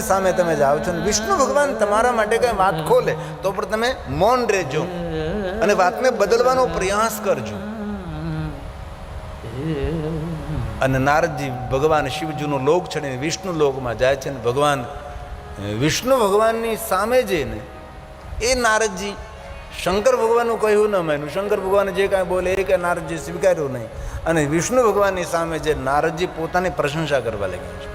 ભગવાનની સામે તમે જાઓ છો ને, વિષ્ણુ ભગવાન તમારા માટે કંઈ વાત ખોલે, તો પણ તમે મૌન રહેજો અને વાતને બદલવાનો પ્રયાસ કરજો. અને નારદજી ભગવાન શિવજીનો લોક છડીને વિષ્ણુ લોકમાં જાય છે ને, ભગવાન વિષ્ણુ ભગવાનની સામે જઈને એ નારદજી શંકર ભગવાનનું કહ્યું ન માન્યું. શંકર ભગવાન જે કાંઈ બોલે એ કાંઈ નારદજી સ્વીકાર્યું નહીં. અને વિષ્ણુ ભગવાનની સામે જે નારદજી પોતાની પ્રશંસા કરવા લાગ્યા છે.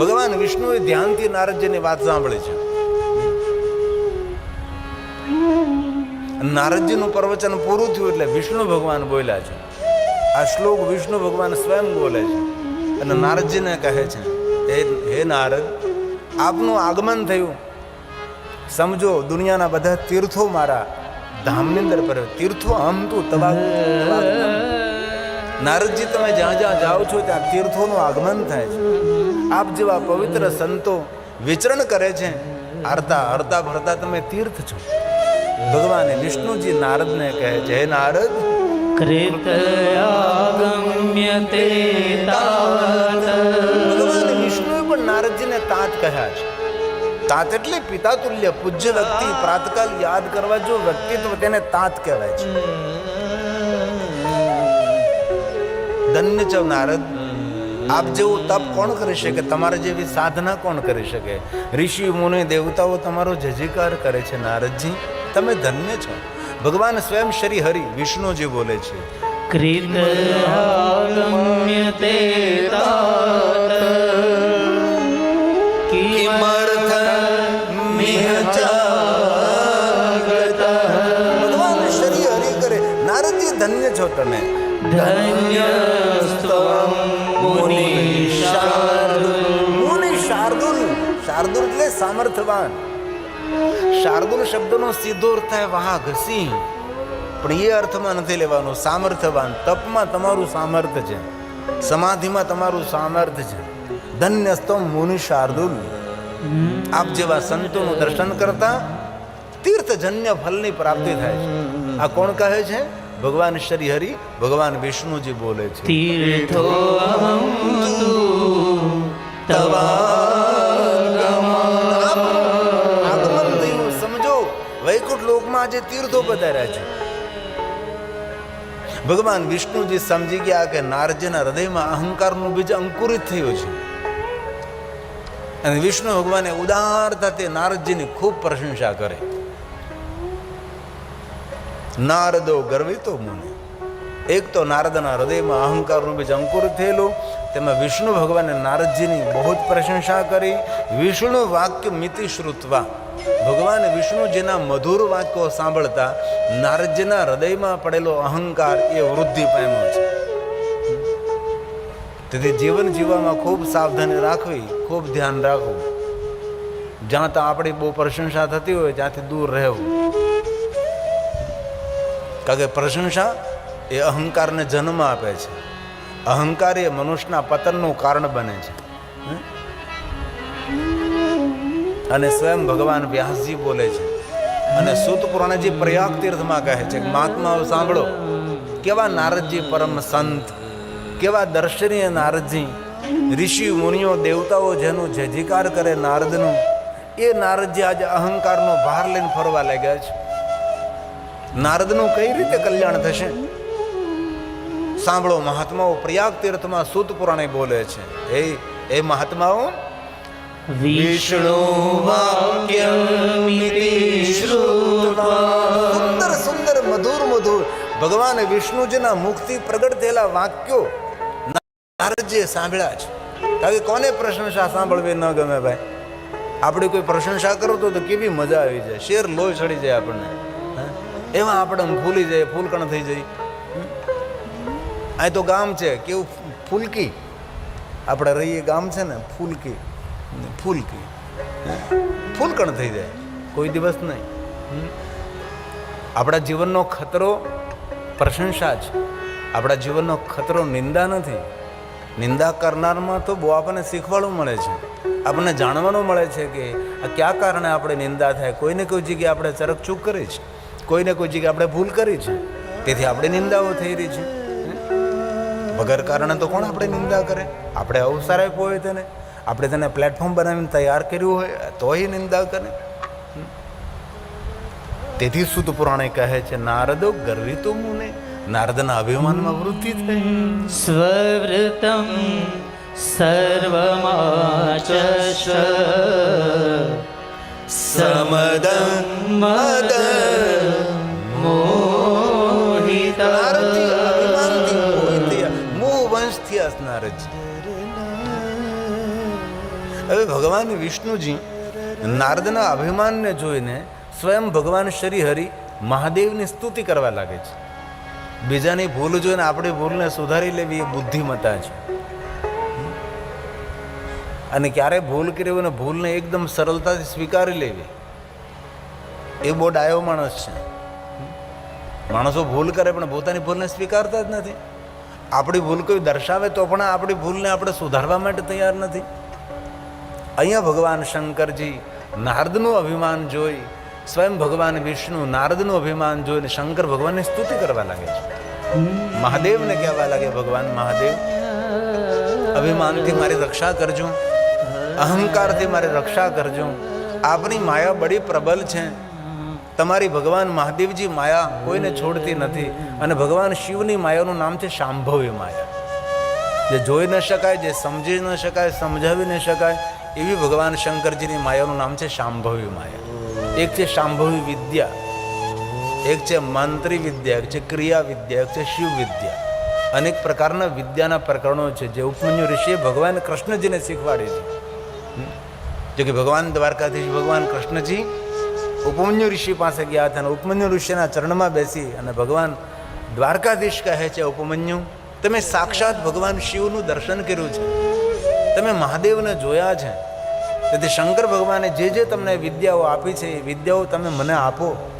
ભગવાન વિષ્ણુએ ધ્યાનથી નારદજીની વાત સાંભળી છે. નારદજીનું પ્રવચન પૂરું થયું એટલે વિષ્ણુ ભગવાન બોલ્યા છે. આ શ્લોક વિષ્ણુ ભગવાન સ્વયં બોલે છે અને નારદજીને કહે છે, હે હે નારદ, આપનું આગમન થયું. સમજો, દુનિયાના બધા તીર્થો મારા ધામની અંદર પર તીર્થો આમ તું તવા- નારદજી તમે જ્યાં જ્યાં જાઓ છો ત્યાં તીર્થોનું આગમન થાય છે. આપ જેવા પવિત્ર સંતો વિચરણ કરે છે હરતા હરતા ભરતા તમે તીર્થ છો. ભગવાન વિષ્ણુજી નારદને કહે જય નારદ કૃત આગમ્ય તે ભગવાન વિષ્ણુએ પણ નારદજીને તાત કહ્યા છે. તાત એટલે પિતા તુલ્ય પૂજ્ય વ્યક્તિ પ્રાતકાલ યાદ કરવા જો વ્યક્તિત્વ તેને તાત કહેવાય છે. ધન્ય છો નારદ. આપ જેવું તપ કોણ કરી શકે? તમારા જેવી સાધના કોણ કરી શકે? ઋષિ મુનિ દેવતાઓ તમારો જજીકાર કરે છે નારદજી. તમે ધન્ય છો. ભગવાન સ્વયં શ્રી હરિ વિષ્ણુજી બોલે છે. ભગવાન શ્રી હરિ કરે. નારદજી ધન્ય છો તમે. શાર્દુલ એટલે સામર્થવાન શાર્દુલ શબ્દનો સીધો અર્થ થાય વાઘ સિંહ પણ એ અર્થમાં નથી લેવાનો સામર્થવાન તપમાં તમારું સામર્થ્ય છે સમાધિમાં તમારું સામર્થ્ય છે ધન્ય ધન્યસ્તમ મુનિ શાર્દુલ આપ જેવા સંતોનું દર્શન કરતા તીર્થજન્ય ફલની પ્રાપ્તિ થાય છે આ કોણ કહે છે ભગવાન શ્રી ભગવાન વિષ્ણુજી બોલે છે. તીર્થો સમજો વૈકુંઠ લોકમાં આજે તીર્થો પધાર્યા છે. ભગવાન વિષ્ણુજી સમજી ગયા કે નારજીના હૃદયમાં અહંકારનું બીજ અંકુરિત થયું છે. અને વિષ્ણુ ભગવાને ઉદારતા તે નારદજીની ખૂબ પ્રશંસા કરે. નારદો ગર્વિતો મુનિ. એક તો નારદના હૃદયમાં અહંકાર રૂપે જ અંકુરિત થયેલું, તેમાં વિષ્ણુ ભગવાને નારદજીની બહુ જ પ્રશંસા કરી, વિષ્ણુ વાક્ય મિતિ શ્રુતવા. ભગવાન વિષ્ણુજીના મધુર વાક્યો સાંભળતા નારદજીના હૃદયમાં પડેલો અહંકાર એ વૃદ્ધિ પામ્યો છે. તેથી જીવન જીવવામાં ખૂબ સાવધાની રાખવી, ખૂબ ધ્યાન રાખવું. જ્યાં ત્યાં આપણી બહુ પ્રશંસા થતી હોય, ત્યાંથી દૂર રહેવું. કારણ કે પ્રશંસા એ અહંકારને જન્મ આપે છે. અહંકાર એ મનુષ્યના પતનનું કારણ બને છે. અને સ્વયં ભગવાન વ્યાસજી બોલે છે. અને સુત પુરાણજી પ્રયાગ તીર્થમાં કહે છે મહાત્માઓ, સાંભળો. કેવા નારદજી પરમ સંત, કેવા દર્શનીય નારદજી, ઋષિ, મુનિઓ, દેવતાઓ જેનું જયજયકાર કરે નારદનું, એ નારદજી આજે અહંકારનો ભાર લઈને ફરવા લાગ્યા છે. નારદનું કઈ રીતે કલ્યાણ થશે? સાંભળો મહાત્માઓ પ્રયાગ તીર્થમાં સુત પુરાણે બોલે છે હે એ મહાત્માઓ વિષ્ણુ સુંદર સુંદર મધુર મધુર ભગવાન વિષ્ણુજીના મુખથી પ્રગટ થયેલા વાક્યો નારદજીએ સાંભળ્યા છે. કારણ કે કોને પ્રશંસા સાંભળવી ન ગમે ભાઈ? આપણે કોઈ પ્રશંસા કરો તો કેવી મજા આવી જાય. શેર લોહી ચડી જાય આપણને? એમાં આપણે ભૂલી જાય ફૂલકણ થઈ જાય અહીં તો ગામ છે, કેવું ફૂલકી? આપણે રહીએ ગામ છે ને, ફૂલકી. ફૂલકી. ફૂલકણ થઈ જાય, કોઈ દિવસ નહીં? આપણા જીવનનો ખતરો પ્રશંસા છે. આપણા જીવનનો ખતરો નિંદા નથી. નિંદા કરનારમાં તો બહુ આપણને શીખવાડવું મળે છે. આપણને જાણવાનું મળે છે કે આ કયા કારણે આપણે નિંદા થાય? કોઈને કોઈ જગ્યાએ આપણે ચરકચૂક કરીએ છે? કોઈને કોઈ જગ્યાએ આપણે ભૂલ કરી છે, તેથી આપણે નિંદાઓ થઈ રહી છે. વગર કારણે તો કોણ આપણે નિંદા કરે? આપણે અવસારાય હોય તેને. આપણે તેને પ્લેટફોર્મ બનાવીને તૈયાર કર્યું હોય, તોય નિંદા કરે. તેથી સુત પુરાણે કહે છે, નારદો ગરવી તો મુને. નારદના અભિમાનમાં વૃદ્ધિ થઈ સ્વવૃતમ સર્વમાચ સમદમ મદન હવે ભગવાન વિષ્ણુજી નારદના અભિમાનને જોઈને સ્વયં ભગવાન શ્રી હરિ મહાદેવની સ્તુતિ કરવા લાગે છે. બીજાની ભૂલ જોઈને આપણી ભૂલને સુધારી લેવી એ બુદ્ધિમત્તા છે. અને ક્યારે ભૂલ કરી હોય ને ભૂલને એકદમ સરળતાથી સ્વીકારી લેવી, એ બહુ ડાયો માણસ છે. માણસો ભૂલ કરે પણ પોતાની ભૂલને સ્વીકારતા જ નથી. આપણી ભૂલ કોઈ દર્શાવે તો પણ આપણી ભૂલને આપણે સુધારવા માટે તૈયાર નથી. અહીંયા ભગવાન શંકરજી નારદનું અભિમાન જોઈ, સ્વયં ભગવાન વિષ્ણુ નારદનું અભિમાન જોઈને શંકર ભગવાનની સ્તુતિ કરવા લાગે છે. મહાદેવને કહેવા લાગે, ભગવાન મહાદેવ, અભિમાનથી મારી રક્ષા કરજો, અહંકારથી મારી રક્ષા કરજો. આપની માયા બડી પ્રબલ છે. તમારી ભગવાન મહાદેવજી માયા કોઈને છોડતી નથી અને ભગવાન શિવની માયાનું નામ છે શાંભવ્ય માયા. જે જોઈ ન શકાય, જે સમજી ન શકાય, સમજાવી ન શકાય એવી ભગવાન શંકરજીની માયાનું નામ છે શાંભવી માયા. એક છે શાંભવી વિદ્યા, એક છે મંત્રી વિદ્યા, એક છે ક્રિયા વિદ્યા, એક છે શિવ વિદ્યા. અનેક પ્રકારના વિદ્યાના પ્રકરણો છે જે ઉપમન્યુ ઋષિએ ભગવાન કૃષ્ણજીને શીખવાડી છે. જો કે ભગવાન દ્વારકાધીશ ભગવાન કૃષ્ણજી ઉપમન્યુ ઋષિ પાસે ગયા હતા અને ઉપમન્યુ ઋષિના ચરણમાં બેસી અને ભગવાન દ્વારકાધીશ કહે છે, ઉપમન્યુ, તમે સાક્ષાત ભગવાન શિવનું દર્શન કર્યું છે. તમે મહાદેવને જોયા છે. તેથી શંકર ભગવાને જે જે તમને વિદ્યાઓ આપી છે, એ વિદ્યાઓ તમે મને આપો.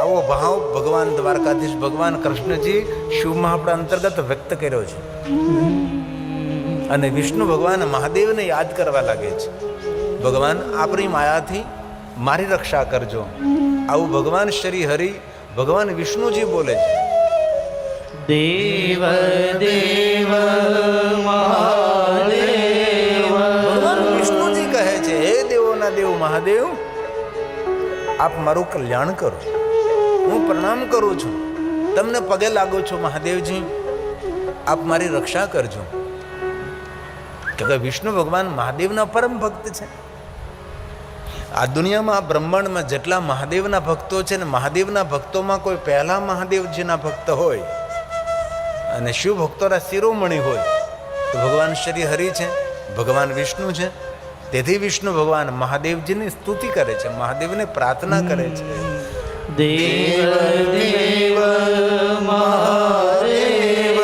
આવો ભાવ ભગવાન દ્વારકાધીશ ભગવાન કૃષ્ણજી શિવ મહાપડા અંતર્ગત વ્યક્ત કર્યો છે. અને વિષ્ણુ ભગવાન મહાદેવને યાદ કરવા લાગે છે. ભગવાન, આપણી માયાથી મારી રક્ષા કરજો. આવું ભગવાન શ્રી હરિ ભગવાન વિષ્ણુજી બોલે છે. દેવ દેવ મહાદેવ મહાદેવ, આપ મારું કલ્યાણ કરો. હું પ્રણામ કરું છું. તમને પગે લાગુ છું મહાદેવજી. આપ મારી રક્ષા કરજો. કે વિષ્ણુ ભગવાન મહાદેવના પરમ ભક્ત છે. આ દુનિયામાં આ બ્રહ્માંડમાં જેટલા મહાદેવના ભક્તો છે ને મહાદેવના ભક્તોમાં કોઈ પહેલા મહાદેવજીના ભક્ત હોય અને શિવ ભક્તોના શિરોમણી હોય, તો ભગવાન શ્રી હરિ છે, ભગવાન વિષ્ણુ છે તેથી વિષ્ણુ ભગવાન મહાદેવજીની સ્તુતિ કરે છે મહાદેવને પ્રાર્થના કરે છે. દેવ દેવ મહાદેવ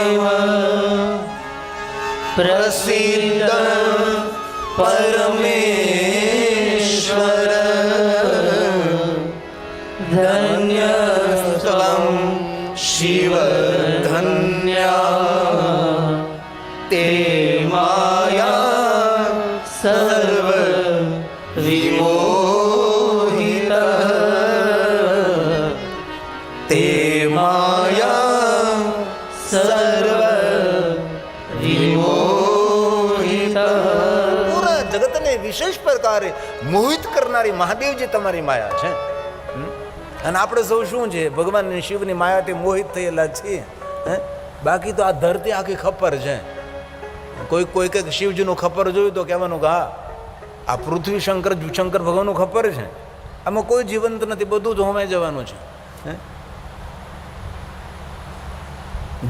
પ્રસિદ્ધ કરનારી મહાદેવજી તમારી માયા છે અને આપણે સૌ શું છે ભગવાન શિવની માયાથી મોહિત થયેલા છીએ બાકી તો આ ધરતી આખી ખપ્પર છે. કોઈ કોઈ કંઈક શિવજીનું ખપ્પર જોયું તો કહેવાનું કે હા, આ પૃથ્વી શંકર શંકર ભગવાનનું ખપર છે. આમાં કોઈ જીવંત નથી, બધું જ હોમાઈ જવાનું છે?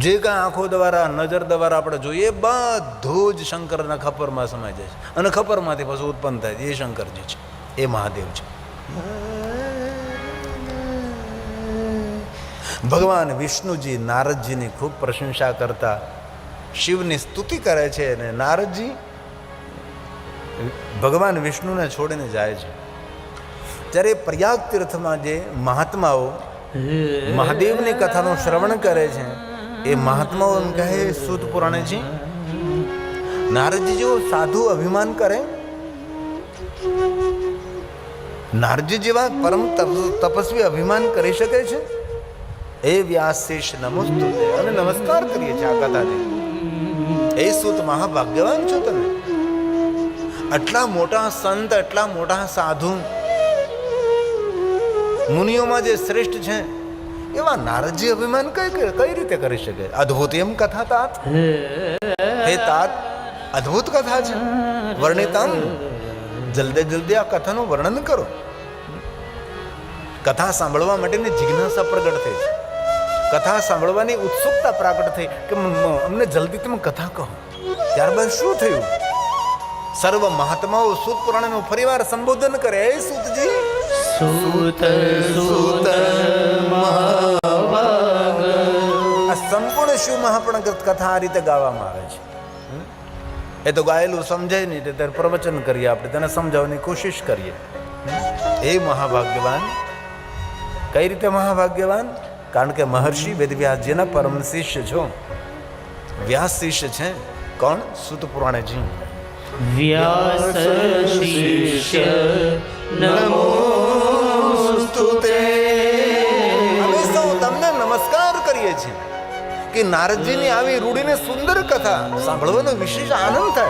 જે કાંઈ આંખો દ્વારા, નજર દ્વારા આપણે જોઈએ, બધું જ શંકરના ખપરમાં સમાય જાય છે. અને ખપરમાંથી પછી ઉત્પન્ન થાય છે, એ શંકરજી છે. એ મહાદેવ છે. ભગવાન વિષ્ણુજી નારદજીની ખૂબ પ્રશંસા કરતા શિવની સ્તુતિ કરે છે અને નારદજી ભગવાન વિષ્ણુને છોડીને જાય છે. જ્યારે પ્રયાગ તીર્થમાં જે મહાત્માઓ મહાદેવની કથાનું શ્રવણ કરે છે, એ મહાત્માઓ એમ કહે સુદ પુરાણેજી, નારદજી જો સાધુ અભિમાન કરે નારજી જેવા પરમ તપ- તપસ્વી અભિમાન કરી શકે છે? એ વ્યાસ નમસ્તુ અને નમસ્કાર કરીએ છીએ આ કથાથી. એ સુત મહાભાગ્યવાન છો તમે. આટલા મોટા સંત આટલા મોટા સાધુ મુનિઓમાં જે શ્રેષ્ઠ છે એવા નારજી અભિમાન કઈ કઈ કઈ રીતે કરી શકે? અદ્ભુત એમ કથા તાત? હે તાત અદ્ભુત કથા છે. વર્ણિતમ જલ્દી જલ્દી આ કથાનું વર્ણન કરો. કથા સાંભળવા માટેની જિજ્ઞાસા પ્રગટ થઈ. છે કથા સાંભળવાની ઉત્સુકતા પ્રગટ થઈ કે અમને જલ્દી તમે કથા કહો. ત્યારબાદ શું થયું? સર્વ મહાત્માઓ સુત પુરાણનું ફરીવાર સંબોધન કરે. એ સુતજી. સુત સુત આ સંપૂર્ણ શિવ મહાપણ કથા આ રીતે ગાવામાં આવે છે? એ તો ગાયેલું સમજાય નહીં તે ત્યારે પ્રવચન કરીએ આપણે તેને સમજાવવાની કોશિશ કરીએ. એ મહાભાગ્યવાન કઈ રીતે મહાભાગ્યવાન? કારણ કે મહર્ષિ વેદવ્યાસજીના પરમ શિષ્ય છો વ્યાસ શિષ્ય છે કોણ? સુત પુરાણેજી. વ્યાસ શિષ્ય નમો અમે સૌ તમને નમસ્કાર કરીએ છીએ. કે નારદજીની આવી રૂઢીને સુંદર કથા સાંભળવાનો વિશેષ આનંદ થાય.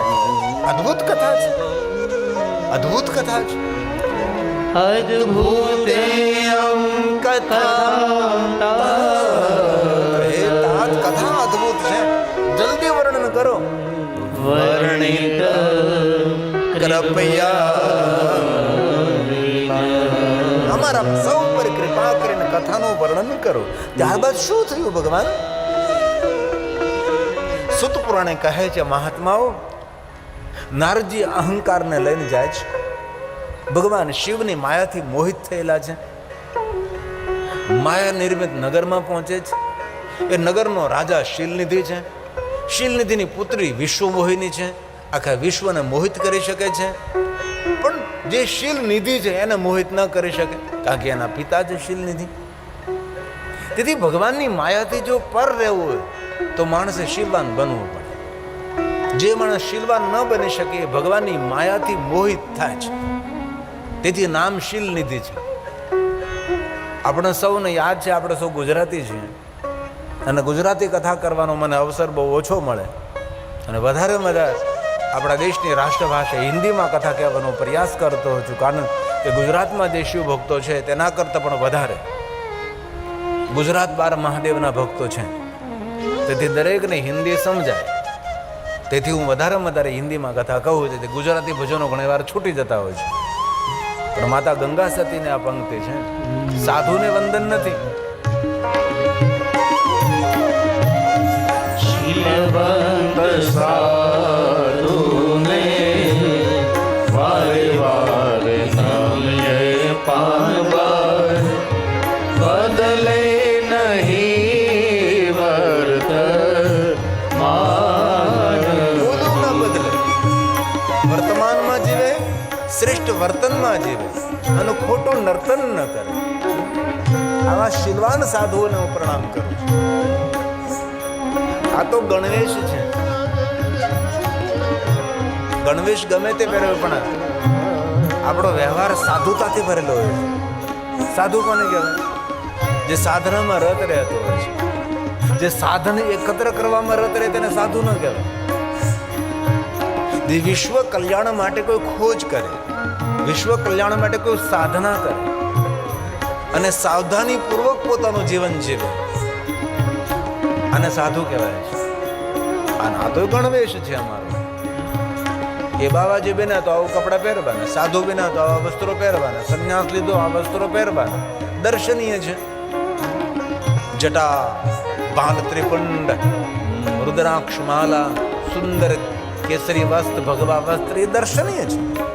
અદ્ભુત કથા છે. અદ્ભુત કથા છે. કથા કથા અદ્ભુત છે. જલ્દી વર્ણન કરો. વર્ણિત કૃપયા. અમારા સૌ પર કૃપા કરીને કથાનું વર્ણન કરો. ત્યારબાદ શું થયું ભગવાન? સુત પુરાણે કહે છે, મહાત્માઓ નારજી અહંકારને લઈને જાય છે. ભગવાન શિવની માયાથી મોહિત થયેલા છે. માયા નિર્મિત નગરમાં પહોંચે છે. એ નગરનો રાજા શીલનિધિ છે. શીલનિધિની પુત્રી વિશ્વમોહિની છે. આખા વિશ્વને મોહિત કરી શકે છે. પણ જે શીલનિધિ છે, એને મોહિત ન કરી શકે. કારણ કે એના પિતા છે શીલનિધિ. તેથી ભગવાનની માયાથી જો પર રહેવું હોય તો માણસે શીલવાન બનવું પડે. જે માણસ શીલવાન ન બની શકે ભગવાનની માયાથી મોહિત થાય છે. તેથી નામ શીલ નિધિ છે. આપણે સૌને યાદ છે, આપણે સૌ ગુજરાતી છીએ. અને ગુજરાતી કથા કરવાનો મને અવસર બહુ ઓછો મળે. અને વધારે મજા આપણા દેશની રાષ્ટ્રભાષા હિન્દીમાં કથા કહેવાનો પ્રયાસ કરતો છું, કારણ કે ગુજરાતમાં જે શિવ ભક્તો છે, તેના કરતાં પણ વધારે. ગુજરાત બાર મહાદેવના ભક્તો છે. તેથી દરેકને હિન્દી સમજાય. તેથી હું વધારેમાં વધારે હિન્દીમાં કથા કહું છું. તેથી ગુજરાતી ભજનો ઘણી વાર છૂટી જતા હોય છે. પણ માતા ગંગા સતીને આ પંક્તિ છે. સાધુને વંદન નથી. શીલવંત સાધુને વર્તનમાં જીવે અને ખોટું નર્તન ન કરે. આવા શિલવાન સાધુઓને હું પ્રણામ કરું છું. આ તો ગણવેશ છે. ગણવેશ ગમે તે પહેરવે પણ આપણો વ્યવહાર સાધુતાથી ભરેલો હોય છે. સાધુ કોને કહેવાય? જે સાધનામાં રત રહેતો હોય છે. જે સાધન એકત્ર કરવામાં રત રહે તેને સાધુ ન કહેવાય. વિશ્વ કલ્યાણ માટે કોઈ ખોજ કરે. વિશ્વ કલ્યાણ માટે કોઈ સાધના કરે. અને સાવધાની પૂર્વક પોતાનું જીવન જીવે. આને સાધુ કહેવાય છે. આના તો ગણવેશ છે અમારો. એ બાવાજી બિના તો આવું કપડાં પહેરવાના, સાધુ બિના તો આવા વસ્ત્રો પહેરવાના, સંન્યાસ લીધો આ વસ્ત્રો પહેરવાના. દર્શનીય છે. જટા બાલ ત્રિપુંડ રુદ્રાક્ષ માલા, સુંદર કેસરી વસ્ત્ર, ભગવા વસ્ત્ર, એ દર્શનીય છે.